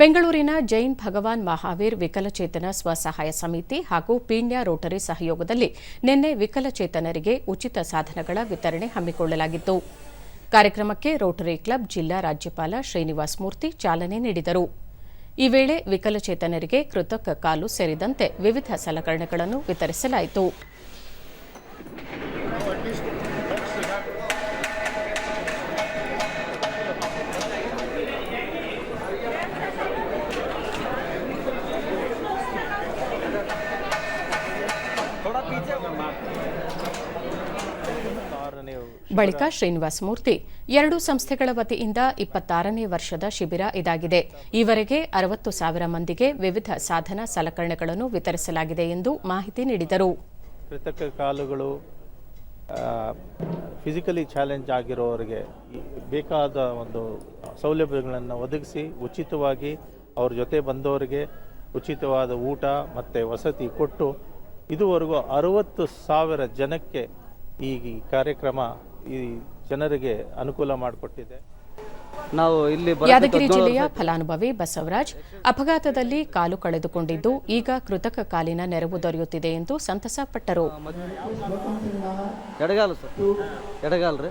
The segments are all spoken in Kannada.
ಬೆಂಗಳೂರಿನ ಜೈನ್ ಭಗವಾನ್ ಮಹಾವೀರ್ ವಿಕಲಚೇತನ ಸ್ವಸಹಾಯ ಸಮಿತಿ ಹಾಗೂ ಪೀಣ್ಯ ರೋಟರಿ ಸಹಯೋಗದಲ್ಲಿ ನಿನ್ನೆ ವಿಕಲಚೇತನರಿಗೆ ಉಚಿತ ಸಾಧನಗಳ ವಿತರಣೆ ಹಮ್ಮಿಕೊಳ್ಳಲಾಗಿತ್ತು. ಕಾರ್ಯಕ್ರಮಕ್ಕೆ ರೋಟರಿ ಕ್ಲಬ್ ಜಿಲ್ಲಾ ರಾಜ್ಯಪಾಲ ಶ್ರೀನಿವಾಸ್ ಮೂರ್ತಿ ಚಾಲನೆ ನೀಡಿದರು. ಈ ವೇಳೆ ವಿಕಲಚೇತನರಿಗೆ ಕೃತಕ ಕಾಲು ಸೇರಿದಂತೆ ವಿವಿಧ ಸಲಕರಣೆಗಳನ್ನು ವಿತರಿಸಲಾಯಿತು. ಬಳಿಕ ಶ್ರೀನಿವಾಸ ಮೂರ್ತಿ, ಎರಡು ಸಂಸ್ಥೆಗಳ ವತಿಯಿಂದ ಇಪ್ಪತ್ತಾರನೇ ವರ್ಷದ ಶಿಬಿರ ಇದಾಗಿದೆ. ಈವರೆಗೆ ಅರವತ್ತು ಸಾವಿರ ಮಂದಿಗೆ ವಿವಿಧ ಸಾಧನ ಸಲಕರಣೆಗಳನ್ನು ವಿತರಿಸಲಾಗಿದೆ ಎಂದು ಮಾಹಿತಿ ನೀಡಿದರು. ಕೃತಕ ಕಾಲುಗಳು ಫಿಸಿಕಲಿ ಚಾಲೆಂಜ್ ಆಗಿರೋರಿಗೆ ಬೇಕಾದ ಒಂದು ಸೌಲಭ್ಯಗಳನ್ನು ಒದಗಿಸಿ ಉಚಿತವಾಗಿ ಅವ್ರ ಜೊತೆ ಬಂದವರಿಗೆ ಉಚಿತವಾದ ಊಟ ಮತ್ತು ವಸತಿ ಕೊಟ್ಟು ಇದುವರೆಗೂ ಅರುವತ್ತು ಸಾವಿರ ಜನಕ್ಕೆ ಈ ಕಾರ್ಯಕ್ರಮ ಈ ಜನರಿಗೆ ಅನುಕೂಲ ಮಾಡಿಕೊಟ್ಟಿದೆ. ನಾವು ಇಲ್ಲಿ ಯಾದಗಿರಿ ಜಿಲ್ಲೆಯ ಫಲಾನುಭವಿ ಬಸವರಾಜ್ ಅಪಘಾತದಲ್ಲಿ ಕಾಲು ಕಳೆದುಕೊಂಡಿದ್ದು ಈಗ ಕೃತಕ ಕಾಲಿನ ನೆರವು ದೊರೆಯುತ್ತಿದೆ ಎಂದು ಸಂತಸಪಟ್ಟರು ಎಡಗಾಲ ಸರ್ ಎಡಗಾಲ ರೀ.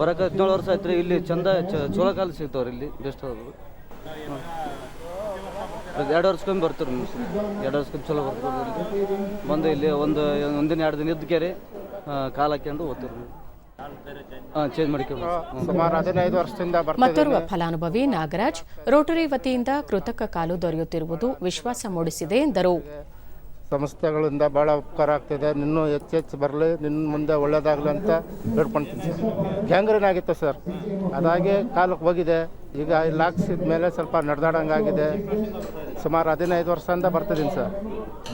ಬರಕ ಹದಿನೇಳು ವರ್ಷ ಆಯ್ತು ರೀ ಇಲ್ಲಿ ಚಂದ ಚೋಳ ಕಾಲ ಸಿಗ್ತಾವ್ರಿ ಇಲ್ಲಿ ಬೆಸ್ಟ್ ಅವರು ಎರಡು ವರ್ಷಕ್ಕೊಮ್ಮೆ ಬರ್ತಾರೆ ಎರಡು ವರ್ಷಕ್ಕೊಮ್ಮೆ ಚಲೋ ಬರ್ತಾರೆ ಇಲ್ಲಿ. ಬಂದು ಇಲ್ಲಿ ಒಂದು ಒಂದಿನ ಎರಡು ದಿನ ಇದ್ದಕ್ಕೆ ರೀ ಕಾಲು ಹಾಕ್ಯಂಡು ಓದ್ತೀವಿ ರೀ ಹಾಂ ಚೇಂಜ್ ಸುಮಾರು ಹದಿನೈದು ವರ್ಷದಿಂದ ಮತ್ತೋರ್ವ ಫಲಾನುಭವಿ ನಾಗರಾಜ್ ರೋಟರಿ ವತಿಯಿಂದ ಕೃತಕ ಕಾಲು ದೊರೆಯುತ್ತಿರುವುದು ವಿಶ್ವಾಸ ಮೂಡಿಸಿದೆ ಎಂದರು. ಸಂಸ್ಥೆಗಳಿಂದ ಭಾಳ ಉಪಕಾರ ಆಗ್ತಿದೆ. ನಿನ್ನ ಹೆಚ್ಚೆಚ್ಚು ಹೆಚ್ಚು ಬರಲಿ ನಿನ್ನ ಮುಂದೆ ಒಳ್ಳೇದಾಗಲಿ ಅಂತ ಬೇಡ್ಕೊಂತೀನಿ ಸರ್. ಗ್ಯಾಂಗ್ರೀನ್ ಆಗಿತ್ತು ಸರ್. ಅದಾಗಿ ಕಾಲಕ್ಕೆ ಹೋಗಿದೆ. ಈಗ ಇಲ್ಲಿ ಹಾಕ್ಸಿದ ಮೇಲೆ ಸ್ವಲ್ಪ ನಡೆದಾಡಂಗಾಗಿದೆ. ಸುಮಾರು ಹದಿನೈದು ವರ್ಷದಿಂದ ಬರ್ತಿದ್ದೀನಿ ಸರ್.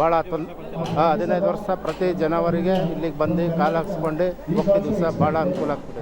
ಭಾಳ ತೊಂದ್ ಹಾಂ, ಹದಿನೈದು ವರ್ಷ ಪ್ರತಿ ಜನವರಿಗೆ ಇಲ್ಲಿಗೆ ಬಂದು ಕಾಲು ಹಾಕ್ಸ್ಕೊಂಡು ಹೋಗ್ತಿದ್ದೀವಿ ಸರ್. ಭಾಳ ಅನುಕೂಲ ಆಗ್ತಿದೆ